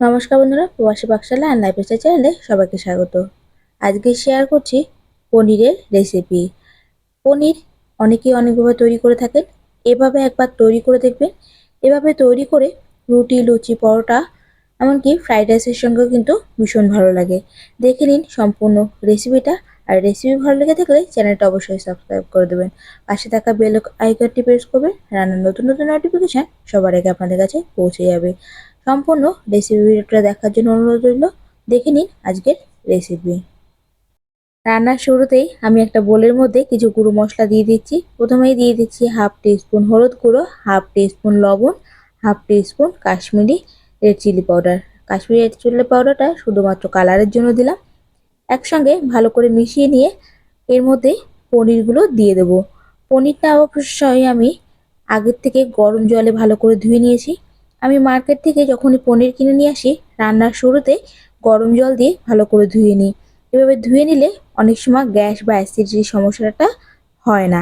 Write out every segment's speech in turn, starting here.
নমস্কার বন্ধুরা, প্রবাসী পাকশালা অ্যান্ড লাইফ স্টাইল চ্যানেলে সবাইকে স্বাগত। আজকে শেয়ার করছি পনিরের রেসিপি পনির অনেকেই অনেকভাবে তৈরি করে থাকেন, এভাবে একবার তৈরি করে দেখবেন। এভাবে তৈরি করে রুটি, লুচি, পরোটা, এমনকি ফ্রাইড রাইসের সঙ্গেও কিন্তু ভীষণ ভালো লাগে। দেখে নিন সম্পূর্ণ রেসিপিটা আর রেসিপি ভালো লেগে থাকলে চ্যানেলটা অবশ্যই সাবস্ক্রাইব করে দেবেন। পাশে থাকা বেল আইকনটি প্রেস করবেন রান্নার নতুন নতুন নোটিফিকেশান সবার আগে আপনাদের কাছে পৌঁছে যাবে। সম্পূর্ণ রেসিপিটা দেখার জন্য অনুরোধ রইল। দেখে নিন আজকের রেসিপি রান্নার শুরুতেই আমি একটা বোলের মধ্যে কিছু গুঁড়ো মশলা দিয়ে দিচ্ছি। প্রথমেই দিয়ে দিচ্ছি হাফ স্পুন হলুদ গুঁড়ো, হাফ স্পুন লবণ, half spoon Kashmiri red chilli powder Kashmiri red chilli পাউডারটা শুধুমাত্র কালারের জন্য দিলাম। একসঙ্গে ভালো করে মিশিয়ে নিয়ে এর মধ্যে পনিরগুলো দিয়ে দেবো। পনিরটা অবশ্যই আমি আগের থেকে গরম জলে ভালো করে ধুয়ে নিয়েছি। আমি মার্কেট থেকে যখনই পনির কিনে নিয়ে আসি, রান্নার শুরুতে গরম জল দিয়ে ভালো করে ধুয়ে নিই। এভাবে ধুয়ে নিলে অনেক সময় গ্যাস বা অ্যাসিডিটির সমস্যাটা হয় না।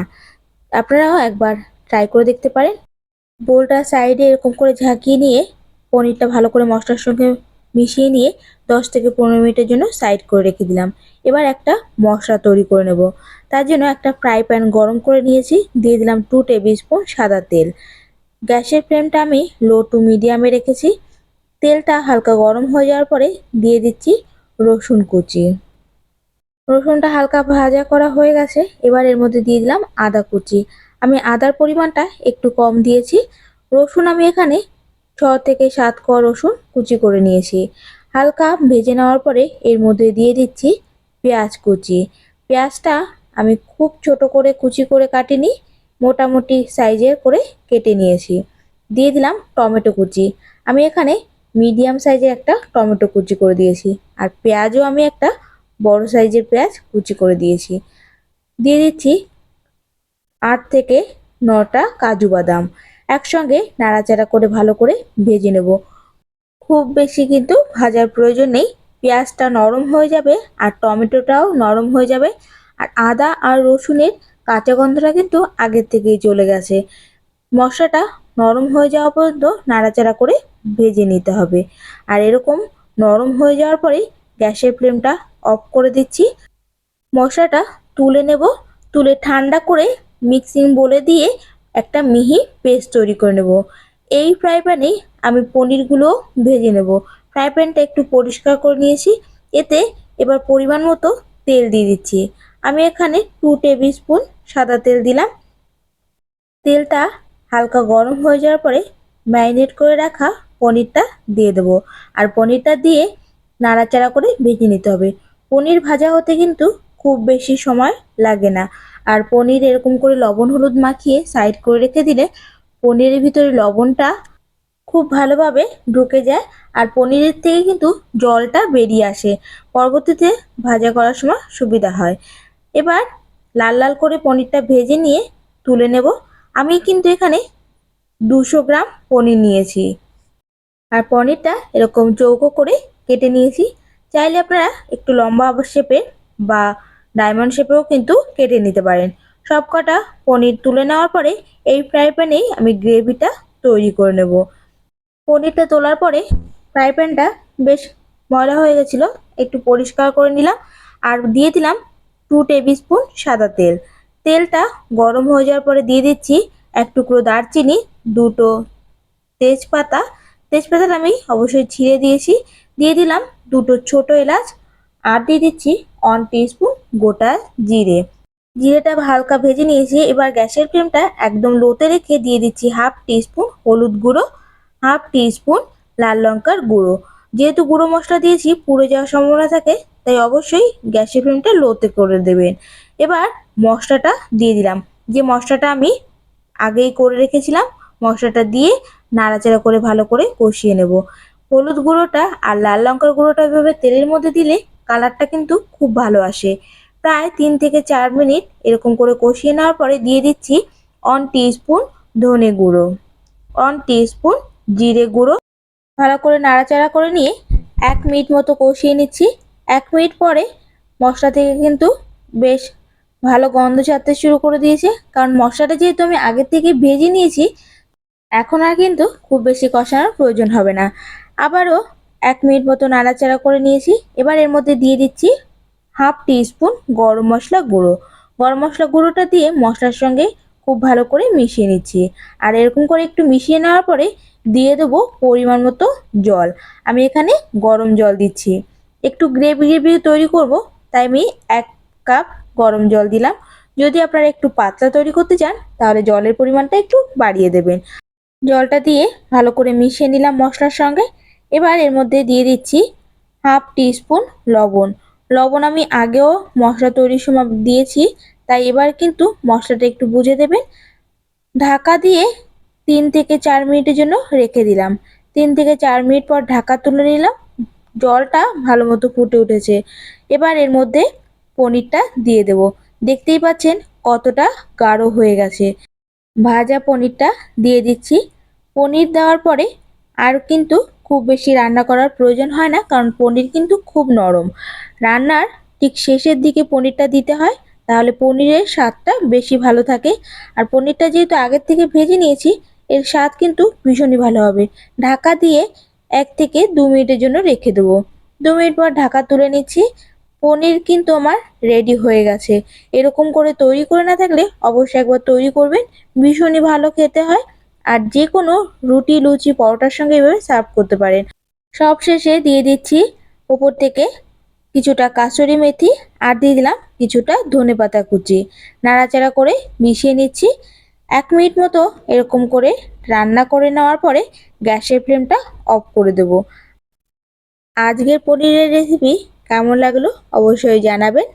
আপনারাও একবার ট্রাই করে দেখতে পারেন। বোলটা সাইডে এরকম করে ঝাঁকিয়ে নিয়ে পনিরটা ভালো করে মশলার সঙ্গে মিশিয়ে নিয়ে দশ থেকে পনেরো মিনিটের জন্য সাইড করে রেখে দিলাম। এবার একটা মশলা তৈরি করে নেব। তার জন্য একটা ফ্রাই প্যান গরম করে নিয়েছি। দিয়ে দিলাম টু টেবিল স্পুন সাদা তেল। গ্যাসের ফ্লেমটা আমি লো টু মিডিয়ামে রেখেছি। তেলটা হালকা গরম হয়ে যাওয়ার পরে দিয়ে দিচ্ছি রসুন কুচি। রসুনটা হালকা ভাজা করা হয়ে গেছে, এবার এর মধ্যে দিয়ে দিলাম আদা কুচি। আমি আদার পরিমাণটা একটু কম দিয়েছি। রসুন আমি এখানে ছ থেকে সাত ক রসুন কুচি করে নিয়েছি। হালকা ভেজে নেওয়ার পরে এর মধ্যে দিয়ে দিচ্ছি পেঁয়াজ কুচি। পেঁয়াজটা আমি খুব ছোট করে কুচি করে কাটিনি মোটামুটি সাইজের করে কেটে নিয়েছি। দিয়ে দিলাম টমেটো কুচি। আমি এখানে মিডিয়াম সাইজের একটা টমেটো কুচি করে দিয়েছি। আর পেঁয়াজও আমি একটা বড় সাইজের পেঁয়াজ কুচি করে দিয়েছি। দিয়ে দিচ্ছি আট থেকে নটা কাজু বাদাম। একসঙ্গে নাড়াচাড়া করে ভালো করে ভেজে নেব। খুব বেশি কিন্তু ভাজার প্রয়োজন নেই। পেঁয়াজটা নরম হয়ে যাবে আর টমেটোটাও নরম হয়ে যাবে। আর আদা আর রসুনের কাঁচা গন্ধটা কিন্তু আগের থেকেই চলে গেছে। মশলাটা নরম হয়ে যাওয়া পর্যন্ত নাড়াচাড়া করে ভেজে নিতে হবে। আর এরকম নরম হয়ে যাওয়ার পরেই গ্যাসের ফ্লেমটা অফ করে দিচ্ছি। মশলাটা তুলে নেব। তুলে ঠান্ডা করে মিক্সিং বলে দিয়ে একটা মিহি পেস্ট তৈরি করে নেব। এই ফ্রাই প্যানেই আমি পনিরগুলো ভেজে নেব। ফ্রাই প্যানটা একটু পরিষ্কার করে নিয়েছি। এতে এবার পরিমাণ মতো তেল দিয়ে দিচ্ছি। আমি এখানে টু টেবিল স্পুন সাদা তেল দিলাম। তেলটা হালকা গরম হয়ে যাওয়ার পরে ম্যারিনেট করে রাখা পনিরটা দিয়ে দেবো। আর পনিরটা দিয়ে নাড়াচাড়া করে ভেজে নিতে হবে। পনির ভাজা হতে কিন্তু খুব বেশি সময় লাগে না। আর পনির এরকম করে লবণ হলুদ মাখিয়ে সাইড করে রেখে দিলে পনিরের ভিতরে লবণটা খুব ভালোভাবে ঢুকে যায় আর পনিরের থেকে কিন্তু জলটা বেরিয়ে আসে। পরবর্তীতে ভাজা করার সময় সুবিধা হয়। এবার লাল লাল করে পনিরটা ভেজে নিয়ে তুলে নেব। আমি কিন্তু এখানে দুশো গ্রাম পনির নিয়েছি। আর পনিরটা এরকম চৌকো করে কেটে নিয়েছি। চাইলে আপনারা একটু লম্বা শেপে বা ডায়মন্ড শেপেও কিন্তু কেটে নিতে পারেন। সব কটা পনির তুলে নেওয়ার পরে এই ফ্রাই প্যানেই আমি গ্রেভিটা তৈরি করে নেব। পনিরটা তোলার পরে ফ্রাই প্যানটা বেশ ময়লা হয়ে গেছিল, একটু পরিষ্কার করে নিলাম। আর দিয়ে দিলাম টু টেবিল স্পুন সাদা তেল। তেলটা গরম হয়ে যাওয়ার পরে দিয়ে দিচ্ছি এক টুকরো দারচিনি, দুটো তেজপাতা। তেজপাতাটা আমি অবশ্যই ছিঁড়ে দিয়েছি। দিয়ে দিলাম দুটো ছোট এলাচ আর দিয়ে দিচ্ছি ওয়ান টিস্পুন গোটা জিরে। জিরেটা হালকা ভেজে নিয়েছি। এবার গ্যাসের ফ্লেমটা একদম লোতে রেখে দিয়ে দিচ্ছি হাফ টিস্পুন হলুদ গুঁড়ো হাফ টিস্পুন লাল লঙ্কার গুঁড়ো। যেহেতু গুঁড়ো মশলা দিয়েছি, পুড়ে যাওয়ার সম্ভাবনা থাকে তাই অবশ্যই গ্যাসের ফ্লেমটা লোতে করে দেবেন। এবার মশলাটা দিয়ে দিলাম। যে মশলাটা আমি আগেই করে রেখেছিলাম, মশলাটা দিয়ে নাড়াচাড়া করে ভালো করে কষিয়ে নেব। হলুদ গুঁড়োটা আর লাল লঙ্কার গুঁড়োটা এভাবে তেলের মধ্যে দিলে কালারটা কিন্তু খুব ভালো আসে। প্রায় তিন থেকে চার মিনিট এরকম করে কষিয়ে নেওয়ার পরে দিয়ে দিচ্ছি অন স্পুন ধনে গুঁড়ো। অন স্পুন জিরে গুঁড়ো। ভালো করে নাড়াচাড়া করে নিয়ে এক মিনিট মতো কষিয়ে নিচ্ছি। এক মিনিট পরে মশলা থেকে কিন্তু বেশ ভালো গন্ধ ছাড়তে শুরু করে দিয়েছে। কারণ মশলাটা যেহেতু আমি আগের থেকে ভেজে নিয়েছি, এখন আর কিন্তু খুব বেশি কষানোর প্রয়োজন হবে না। আবারও এক মিনিট মতো নাড়াচাড়া করে নিয়েছি। এবার এর মধ্যে দিয়ে দিচ্ছি হাফ টি স্পুন গরম মশলা গুঁড়ো। গরম মশলা গুঁড়োটা দিয়ে মশলার সঙ্গে খুব ভালো করে মিশিয়ে নিচ্ছি। আর এরকম করে একটু মিশিয়ে নেওয়ার পরে দিয়ে দেবো পরিমাণ মতো জল। আমি এখানে গরম জল দিচ্ছি। একটু গ্রেভি গ্রেভি তৈরি করব, তাই আমি এক কাপ গরম জল দিলাম। যদি আপনারা একটু পাতলা তৈরি করতে চান, তাহলে জলের পরিমাণটা একটু বাড়িয়ে দেবেন। জলটা দিয়ে ভালো করে মিশিয়ে নিলাম মশলার সঙ্গে। এবার এর মধ্যে দিয়ে দিচ্ছি হাফ টিস্পুন লবণ। লবণ আমি আগেও মশলা তৈরির সময় দিয়েছি, তাই এবার কিন্তু মশলাটা একটু বুঝে দেবেন। ঢাকা দিয়ে তিন থেকে চার মিনিটের জন্য রেখে দিলাম। তিন থেকে চার মিনিট পর ঢাকা তুলে নিলাম। জলটা ভালো মতো ফুটে উঠেছে। এবার এর মধ্যে পনিরটা দিয়ে দেব। দেখতেই পাচ্ছেন কতটা গাঢ় হয়ে গেছে। ভাজা পনিরটা দিয়ে দিচ্ছি। পনির দেওয়ার পরে আর কিন্তু খুব বেশি রান্না করার প্রয়োজন হয় না, কারণ পনির কিন্তু খুব নরম। রান্নার ঠিক শেষের দিকে পনিরটা দিতে হয়, তাহলে পনিরের স্বাদটা বেশি ভালো থাকে। আর পনিরটা যেহেতু আগের থেকে ভেজে নিয়েছি, এর স্বাদ কিন্তু ভীষণই ভালো হবে। ঢাকা দিয়ে এক থেকে দু মিনিটের জন্য রেখে দেবো। দু মিনিট পর ঢাকা তুলে নিচ্ছি। পনির কিন্তু আমার রেডি হয়ে গেছে। এরকম করে তৈরি করে না থাকলে অবশ্যই একবার তৈরি করবেন। ভীষণই ভালো খেতে হয়। আর যে কোনো রুটি, লুচি, পরোটার সঙ্গে এভাবে সার্ভ করতে পারেন। সব শেষে দিয়ে দিচ্ছি ওপর থেকে কিছুটা কাসুরি মেথি আর দিয়ে দিলাম কিছুটা ধনে পাতা কুচি। নাড়াচাড়া করে মিশিয়ে নিচ্ছি। এক মিনিট মতো এরকম করে রান্না করে নেওয়ার পরে গ্যাসের ফ্লেমটা অফ করে দেব। আজকের পনিরের রেসিপি কেমন লাগল অবশ্যই জানাবেন।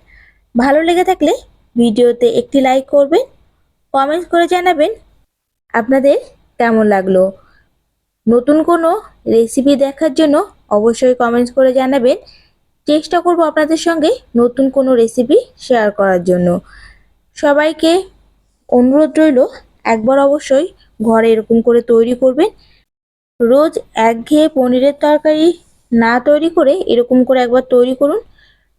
ভালো লেগে থাকলে ভিডিওতে একটি লাইক করবেন কমেন্টস করে জানাবেন আপনাদের কেমন লাগল। নতুন কোনো রেসিপি দেখার জন্য অবশ্যই কমেন্টস করে জানাবেন। চেষ্টা করব আপনাদের সঙ্গে নতুন কোনো রেসিপি শেয়ার করার জন্য। সবাইকে অনুরোধ রইল, একবার অবশ্যই ঘরে এরকম করে তৈরি করবেন রোজ একঘেয়ে পনিরের তরকারি না তৈরি করে এরকম করে একবার তৈরি করুন।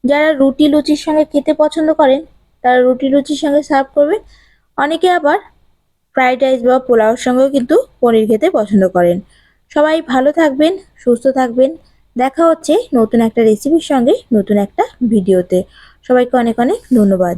যারা রুটি লুচির সঙ্গে খেতে পছন্দ করেন, তারা রুটি লুচির সঙ্গে সার্ভ করবেন। অনেকে আবার ফ্রাইড রাইস বা পোলাওর সঙ্গেও কিন্তু পনির খেতে পছন্দ করেন। সবাই ভালো থাকবেন, সুস্থ থাকবেন। দেখা হচ্ছে নতুন একটা রেসিপির সঙ্গে নতুন একটা ভিডিওতে। সবাইকে অনেক অনেক ধন্যবাদ।